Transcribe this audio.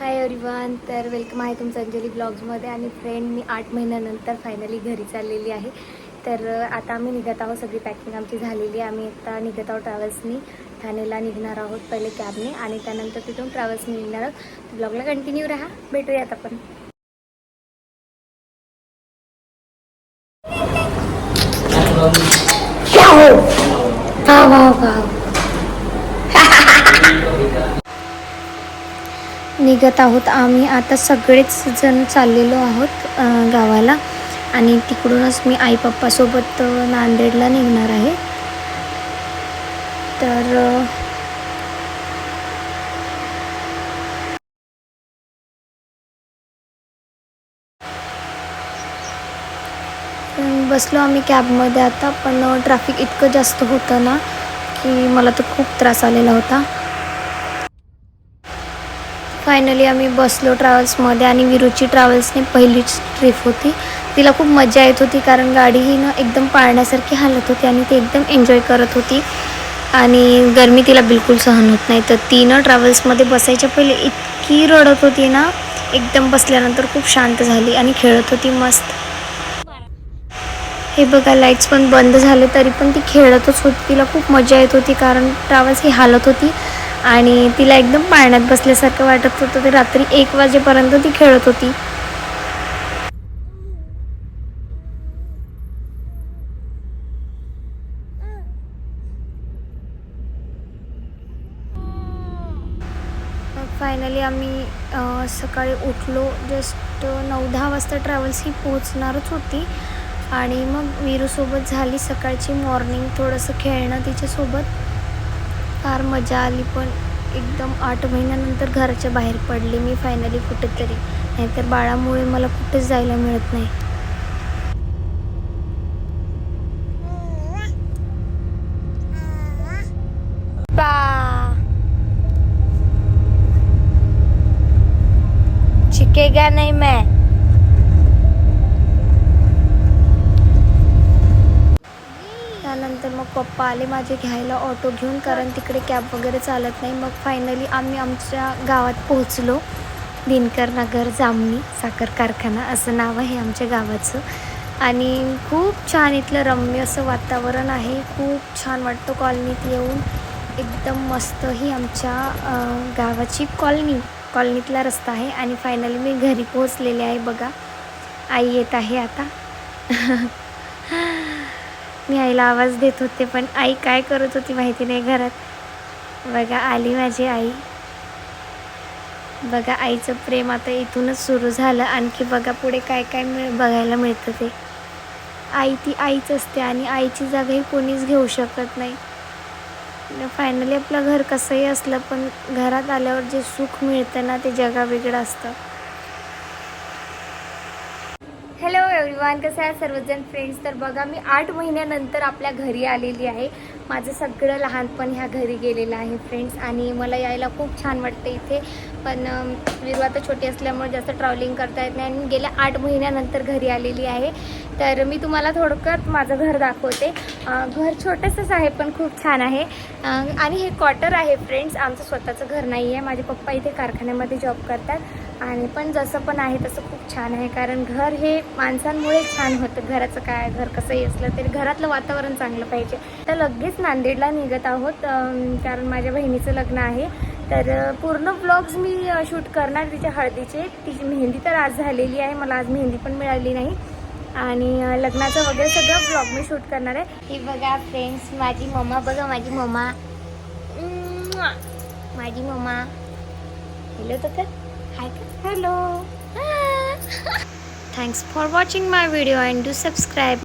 Hi everyone तर welcome आहे तुमचं अंजली ब्लॉग्समध्ये आणि फ्रेंड मी आठ महिन्यानंतर फायनली घरी चाललेली आहे. तर आता आम्ही निघत आहोत सगळी पॅकिंग आमची झालेली आहे. आम्ही आता निघत आहोत ट्रॅव्हल्सनी ठाणेला निघणार आहोत पहिले कॅबने आणि त्यानंतर तिथून ट्रॅव्हल्सनी निघणार आहोत. ब्लॉगला कंटिन्यू राहा. भेटूयात आपण. वा वा वा निघत आहोत. आम्ही आता सगळेच जण चाललेलो आहोत गावाला. आणि तिकडूनच मी आई पप्पासोबत नांदेडला निघणार आहे. तर बसलो आम्ही कॅबमध्ये आता पण ट्रॅफिक इतकं जास्त होतं ना की मला तर खूप त्रास आलेला होता. फायनली आम्ही बसलो ट्रॅव्हल्समध्ये आणि विरुची ट्रॅव्हल्सने पहिलीच ट्रिप होती. तिला खूप मजा येत होती कारण गाडी ही ना एकदम पाळण्यासारखी हालत होती आणि ती एकदम एन्जॉय करत होती. आणि गरमी तिला बिलकुल सहन होत नाही. तर ती ना ट्रॅव्हल्समध्ये बसायच्या पहिले इतकी रडत होती ना एकदम बसल्यानंतर खूप शांत झाली आणि खेळत होती मस्त. हे बघा लाईट्स पण बंद झाले तरी पण ती खेळतच होती. तिला खूप मजा येत होती कारण ट्रॅव्हल्स ही हालत होती. आणि तिला एकदम पाळण्यात बसल्यासारखं वाटत होतं. ते रात्री एक वाजेपर्यंत ती खेळत होती. फायनली आम्ही सकाळी उठलो. जस्ट नऊ दहा वाजता ट्रॅव्हल्स ही पोहोचणारच होती. आणि मग वीरूसोबत झाली सकाळची मॉर्निंग थोडंसं खेळणं तिच्यासोबत. फार मजा आली पण एकदम आठ महिन्यानंतर घराच्या बाहेर पडले मी फायनली कुठेतरी. नाहीतर बाळामुळे मला कुठेच जायला मिळत नाही. बा. चिकेगा नाही मैं. त्यानंतर मग पप्पा आले माझे घ्यायला ऑटो घेऊन कारण तिकडे कॅब वगैरे चालत नाही. मग फायनली आम्ही आमच्या गावात पोहोचलो. दिनकर नगर जामणी साखर कारखाना असं नाव आहे आमच्या गावाचं. आणि खूप छान इथलं रम्य असं वातावरण आहे. खूप छान वाटतं कॉलनीत येऊन. एकदम मस्त ही आमच्या गावाची कॉलनी कॉलनीतला रस्ता आहे. आणि फायनली मी घरी पोहोचलेले आहे बघा. आई येत आहे आता. मी आईला आवाज देत होते पण आई काय करत होती माहिती नाही घरात. बघा आली माझी आई. बघा आईचं प्रेम आता इथूनच सुरू झालं. आणखी बघा पुढे काय काय मिळ बघायला मिळतं ते. आई ती आईच असते आणि आईची जागाही कोणीच घेऊ शकत नाही. फायनली आपलं घर कसंही असलं पण घरात आल्यावर जे सुख मिळतं ना ते जगावेगळं असतं. एवरीवन कसं आहे? सर्वजण फ्रेंड्स तर बघा मी आठ महिन्यानंतर आपल्या घरी आलेली आहे. माझं सगळं लहानपण ह्या घरी गेलेलं आहे फ्रेंड्स आणि मला यायला खूप छान वाटतं इथे. पण विरवा विरू आता छोटी असल्यामुळे जास्त ट्रॅव्हलिंग करता येत नाही. आणि गेल्या आठ महिन्यानंतर घरी आलेली आहे. तर मी तुम्हाला थोडक्यात माझं घर दाखवते. घर छोटंसंच आहे पण खूप छान आहे. आणि हे क्वार्टर आहे फ्रेंड्स आमचं स्वतःचं घर नाही आहे माझे पप्पा इथे कारखान्यामध्ये जॉब करतात. आणि पण जसं पण आहे तसं खूप छान आहे. कारण घर हे माणसांमुळे छान होतं. घराचं काय घर कसंही असलं तरी घरातलं वातावरण चांगलं पाहिजे. तर लगेच नांदेडला निघत आहोत. कारण माझ्या बहिणीचं लग्न आहे. तर पूर्ण ब्लॉग्स मी शूट करणार तिच्या हळदीचे. तिची मेहंदी तर आज झालेली आहे. मला आज मेहंदी पण मिळाली नाही. आणि लग्नाचं वगैरे सगळं ब्लॉग मी शूट करणार आहे. ही बघा फ्रेंड्स माझी मम्मा बघा माझी मम्मा. माझी मम्मा. हॅलो तर hello. Thanks for watching my video and do subscribe.